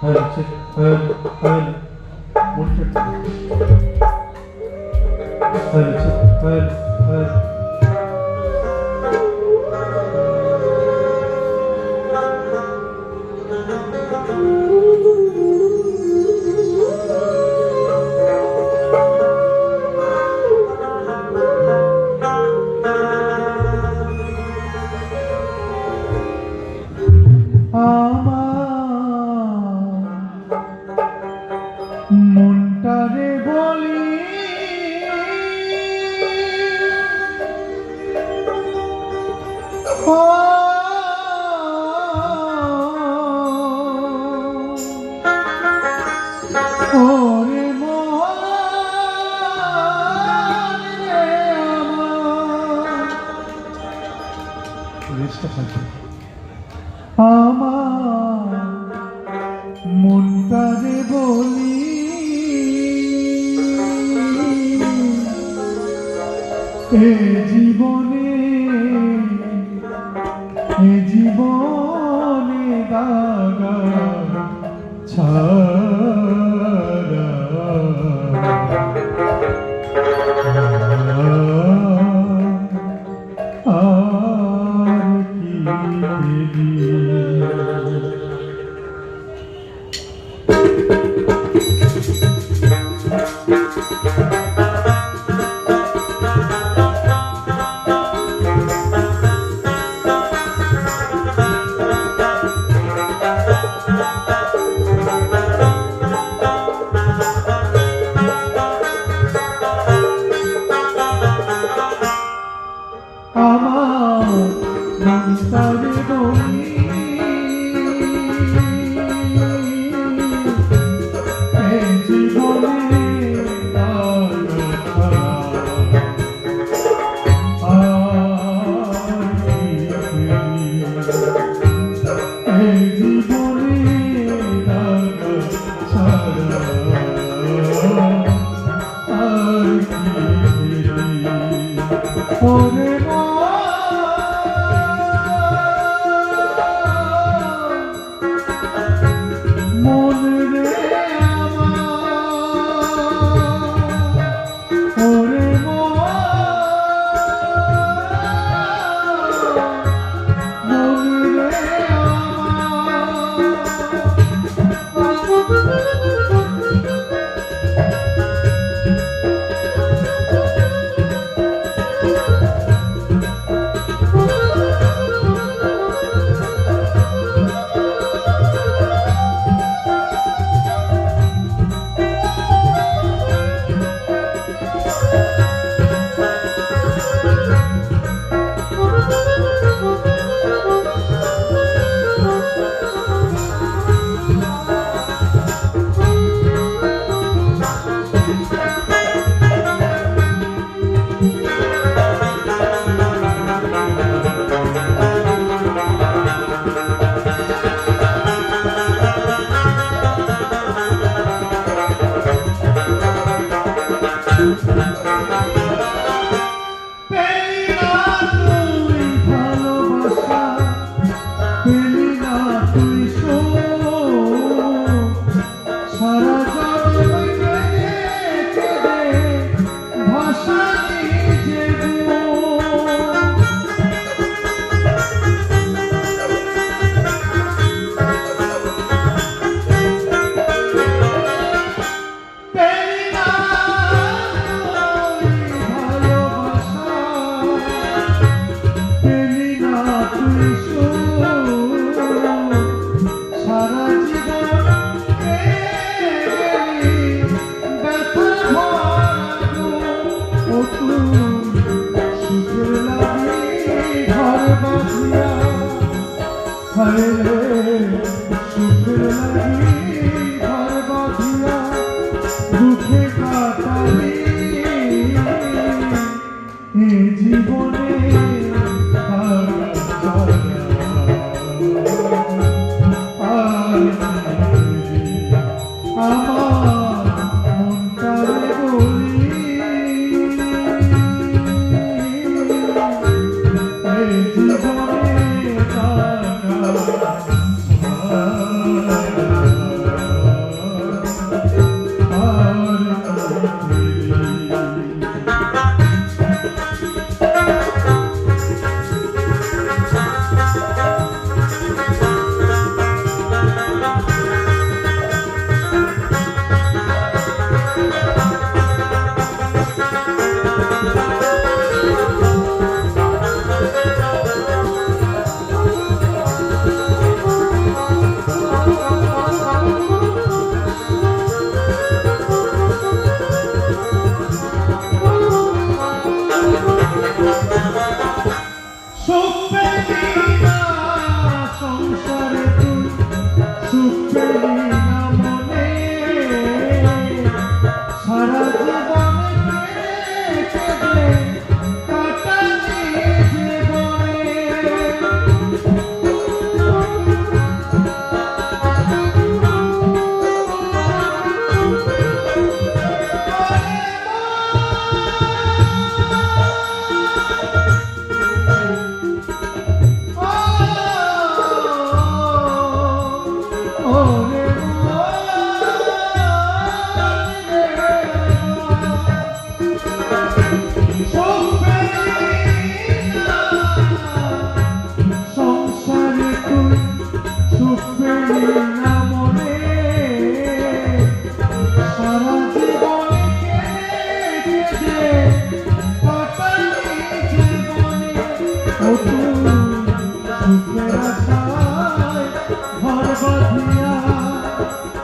Hadi çık. Hadi. Hadi. Vur çık. Hadi çık. Hadi. Hadi. আমার মনটা রে বলি এ Mount Cloud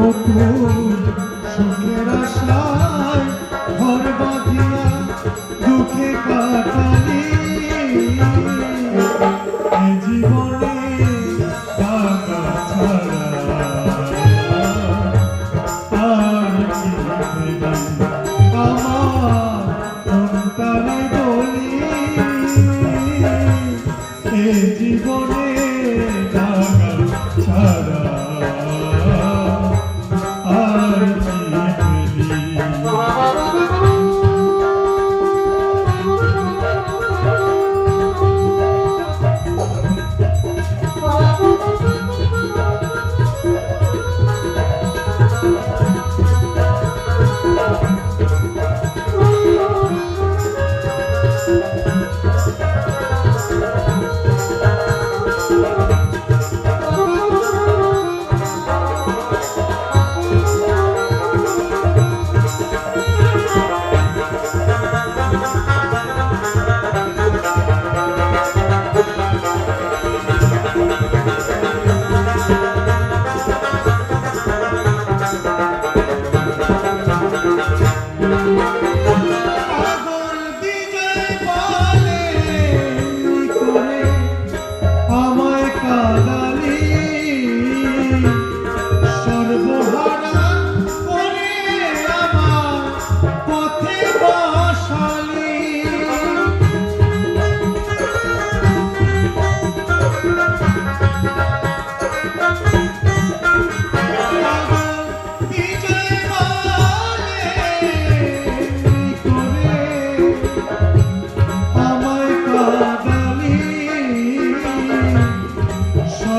নতুন সুখের আশায় ঘর বাঁধিয়া দুঃখে কাটালি। জীবনে টাকা ছাড়া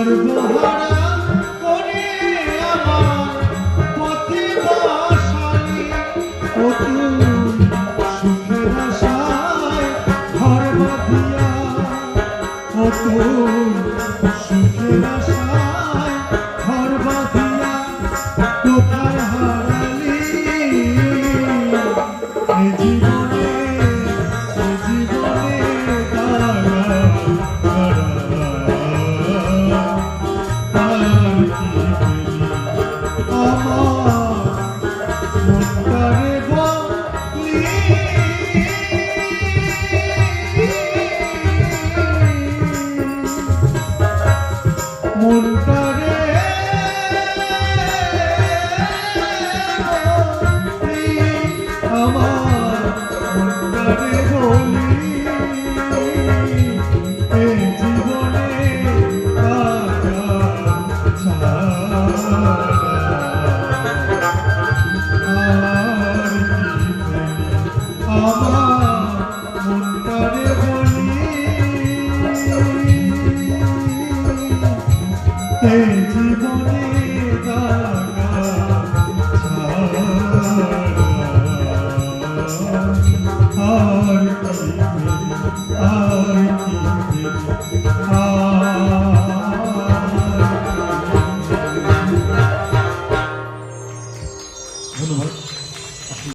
সর্বহারা